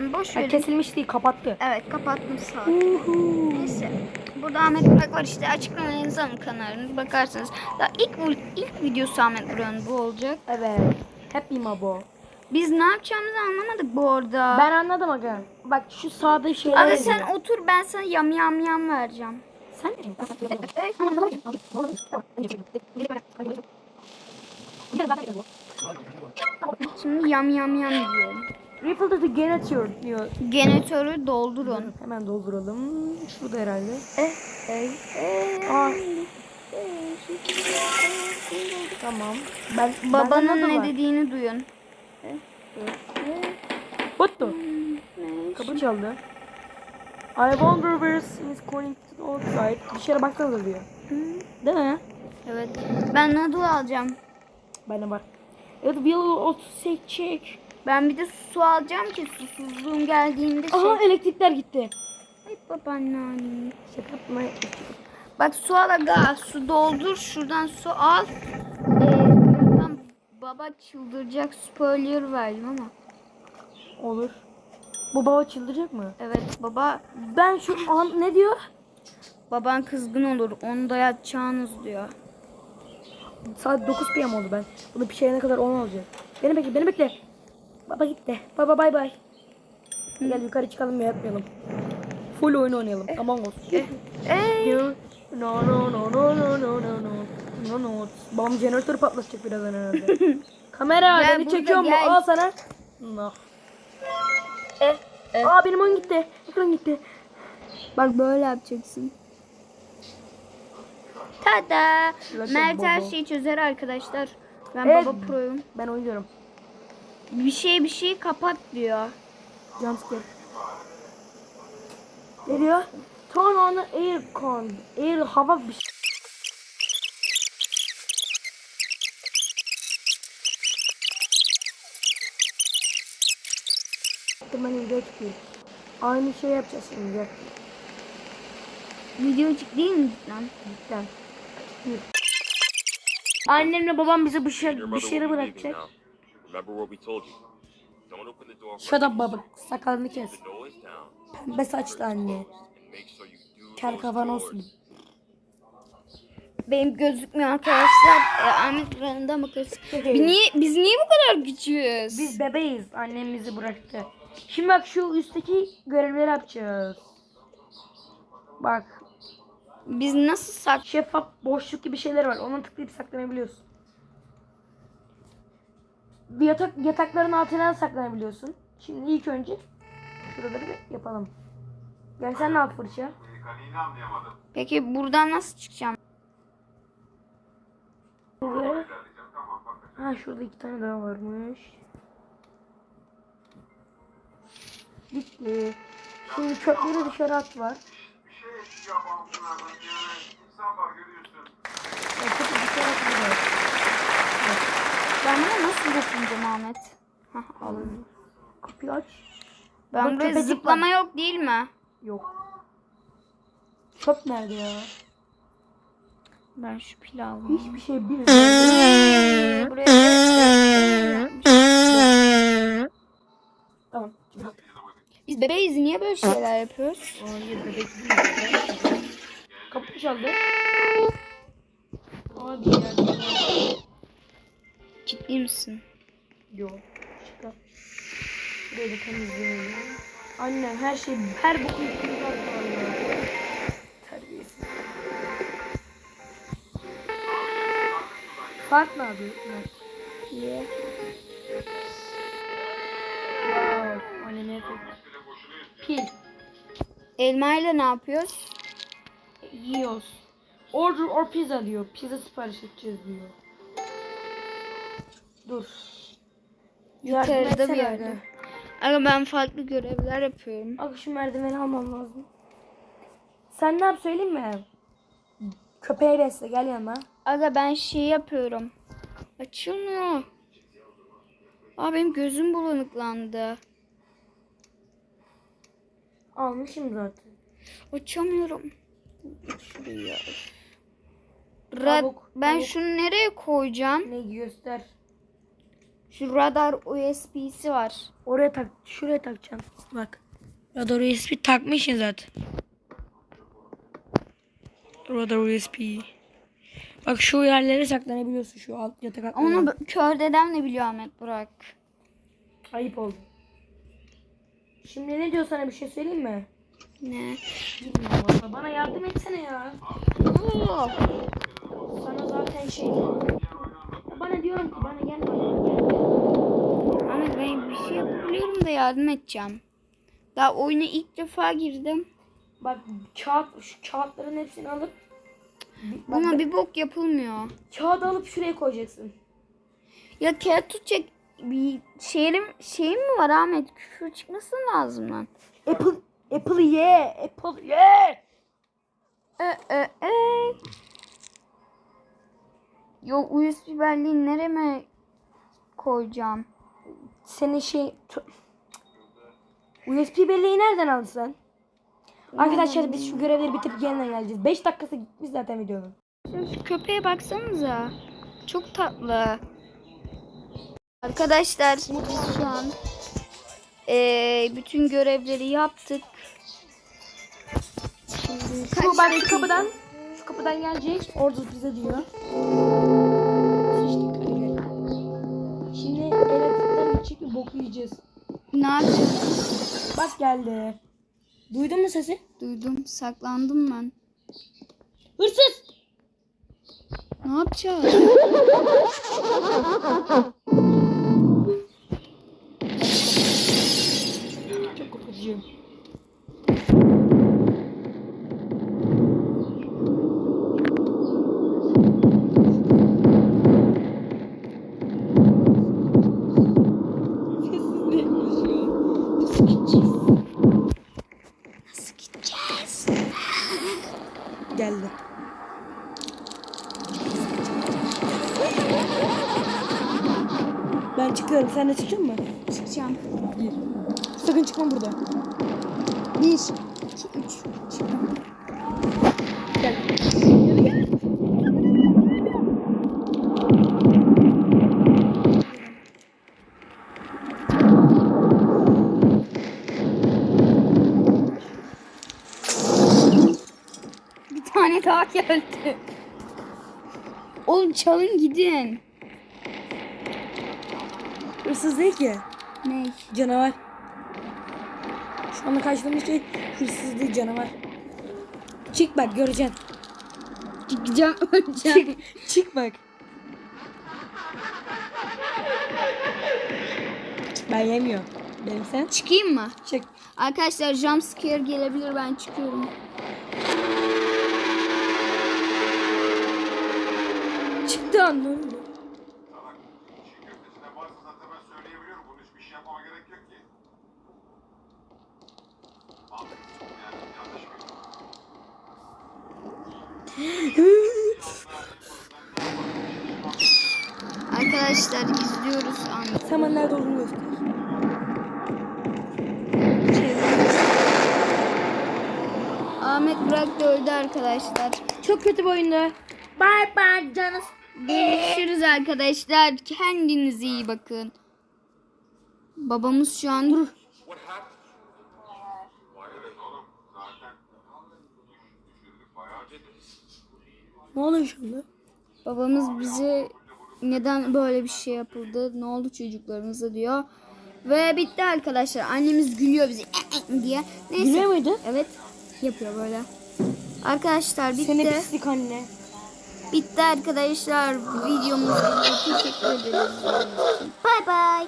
Boş Ha, verin. kesilmiş değil kapattı. Evet kapattım sağ. Neyse. Burada Ahmet Burak var işte açıklamaya yazalım kanalını bakarsanız. Daha ilk ilk videosu Ahmet Burak'ın bu olacak. Evet. Happy Mabo. Biz ne yapacağımızı anlamadık bu arada. Ben anladım aga. Bak şu sağda şeyler yazıyor. sen otur ben sana yam yam yam vereceğim. Sen Şimdi yam yam yam diyorum. Refill the generator diyor. Generatörü doldurun. Hemen dolduralım. Şurada herhalde. Eh, eh, eh. Aa. Tamam. Ben Babanın de ne var. dediğini duyun. What the? Kapı çaldı. I wonder where is calling to the outside. Dışarı baksanıza diyor. Değil mi? Evet. Ben noodle alacağım. Bende var. It will also say check. Ben bir de su alacağım ki susuzluğum geldiğinde şey. Aha elektrikler gitti. Ay babaannem. Şaka yapma. Bak su al aga. Su doldur. Şuradan su al. Ee, baba çıldıracak. Spoiler verdim ama. Olur. Bu baba çıldıracak mı? Evet baba. Ben şu an ne diyor? Baban kızgın olur. Onu da yatacağınız diyor. Saat 9 PM oldu ben. Bunu pişirene kadar 10 olacak. Beni bekle, beni bekle. Baba gitti. Baba bay bay. Gel yukarı çıkalım ve yatmayalım. Full oyun oynayalım. Among Us. Ey. No no no no no no no no. No no. Babam jeneratörü patlatacak birazdan herhalde. Kamera Gel beni burada, çekiyor mu? gel. Al sana. No. Aa benim oyun gitti. Ekran gitti. Bak böyle yapacaksın. Tada. Mert her şeyi çözer arkadaşlar. Ben Evet. baba proyum. Ben oynuyorum. Bir şey bir şey kapat diyor. Jumpscare. Ne diyor? Turn on the aircon. Air hava bir şey. Ben video çıkıyor. Aynı şey yapacağız şimdi. Gel. Videocuk değil mi cidden? Cidden. Annemle babam bizi dışarı, dışarı bırakacak. Remember what we told you. Don't open the door Shut up baba. Sakalını kes. Pembe saçlı anne. Kel doors. olsun. Benim gözükmüyor arkadaşlar. E, Ahmet Buran'da mı kız? niye, biz niye bu kadar küçüğüz? Biz bebeğiz. Annem bizi bıraktı. Şimdi bak şu üstteki görevleri yapacağız. Bak Biz nasıl sak... şeffaf boşluk gibi şeyler var. Ona tıklayıp saklanabiliyorsun. Bir yatak yatakların altına saklanabiliyorsun. Şimdi ilk önce şuraları bir yapalım. Gel sen ne yap fırça? Peki buradan nasıl çıkacağım? Ha şurada iki tane daha varmış. Bitti. Şimdi çöpleri dışarı at var. bir şey eksik yapmamışsın hemen. Yani insan var görüyorsun. Ya çöpü dışarı at var. Ben bunu nasıl dokunacağım Ahmet? Hah alın. Kapıyı aç. Ben buraya tepecik zıplama yok değil mi? Yok. Çöp nerede ya? Ben şu pili alayım. Hiçbir şey bilmiyorum. Buraya tamam. Biz bebeğiz niye böyle şeyler yapıyoruz? Hayır bebek değil. Kapı çaldı. Abi ya. Ciddi misin? Yok. Çıkar. Burayı da temizleyelim. Annem her şey her boku üstünde. Terbiyesiz. Fark ne abi? Niye? Wow. Anneme yapıyor. Pil. Elmayla ne yapıyoruz? Yiyoruz. Order or pizza diyor. Pizza sipariş edeceğiz diyor. Dur. Yukarıda bir yerde. aga. Aga ben farklı görevler yapıyorum. Abi şu merdiveni almam lazım. Sen ne yap söyleyeyim mi? Köpeği besle gel yanıma. Aga ben şey yapıyorum. Açılmıyor. Aa benim gözüm bulanıklandı. Almışım zaten. Açamıyorum. Şuraya. Rad Tavuk, ben tavuk. şunu nereye koyacağım? Ne göster. Şu radar USB'si var. Oraya tak, şuraya takacaksın. Bak. Radar USB takmışsın zaten. Radar USB. Bak şu yerlere saklanabiliyorsun şu alt yatak altına. Onu kör dedem de biliyor Ahmet Burak. Ayıp oldu. Şimdi ne diyor sana bir şey söyleyeyim mi? Ne? Bilmiyorum. Bana yardım etsene ya. Sana zaten şey Bana diyorum ki bana gel bana ben bir şey yapabiliyorum da yardım edeceğim. Daha oyuna ilk defa girdim. Bak kağıt şu kağıtların hepsini alıp Buna bir bok yapılmıyor. kağıdı alıp şuraya koyacaksın. Ya kağıt tutacak bir şeyim, şeyim mi var Ahmet? Küfür çıkması lazım lan. Apple Apple ye, Apple ye. E, e, e. Yo USB belleği nereme koyacağım? Senin şey USB belleği nereden aldın sen? Arkadaşlar biz şu görevleri bitirip yeniden geleceğiz. 5 dakikası gitmiş zaten videonun. Şu köpeğe baksanıza. Çok tatlı. Arkadaşlar biz şu an eee, bütün görevleri yaptık. Şimdi Şu bak kapıdan şu kapıdan gelecek. Orada bize diyor. Bir boku yiyeceğiz. Ne yapacağız? Bak geldi. Duydun mu sesi? Duydum. Saklandım ben. Hırsız! Ne yapacağız? Bir. Sakın çıkma burada. Bir, iki, üç. Çıktım. Gel. Bir tane daha geldi. Oğlum çalın gidin. Hırsız değil ki. Ne? Canavar. Şu anda karşıladığımız şey hırsız değil canavar. Çık bak göreceksin. Gideceğim öleceğim. Çık, çık bak. Ben yemiyorum. Benim sen. Çıkayım mı? Çık. Arkadaşlar jump scare gelebilir ben çıkıyorum. Çıktı anladın Arkadaşlar izliyoruz Ahmet. Sen nerede olduğunu göster. Ahmet Burak da öldü arkadaşlar. Çok kötü bir oyundu. Bye bye canım. Görüşürüz arkadaşlar. Kendinize iyi bakın. Babamız şu an dur. Ne oluyor anda? Babamız bize neden böyle bir şey yapıldı? Ne oldu çocuklarınıza diyor. Ve bitti arkadaşlar. Annemiz gülüyor bize eh, eh diye. Neyse. Gülüyor muydu? Evet. Yapıyor böyle. Arkadaşlar bitti. Seni pislik anne. Bitti arkadaşlar. Videomuzu teşekkür ederiz. Bay bay.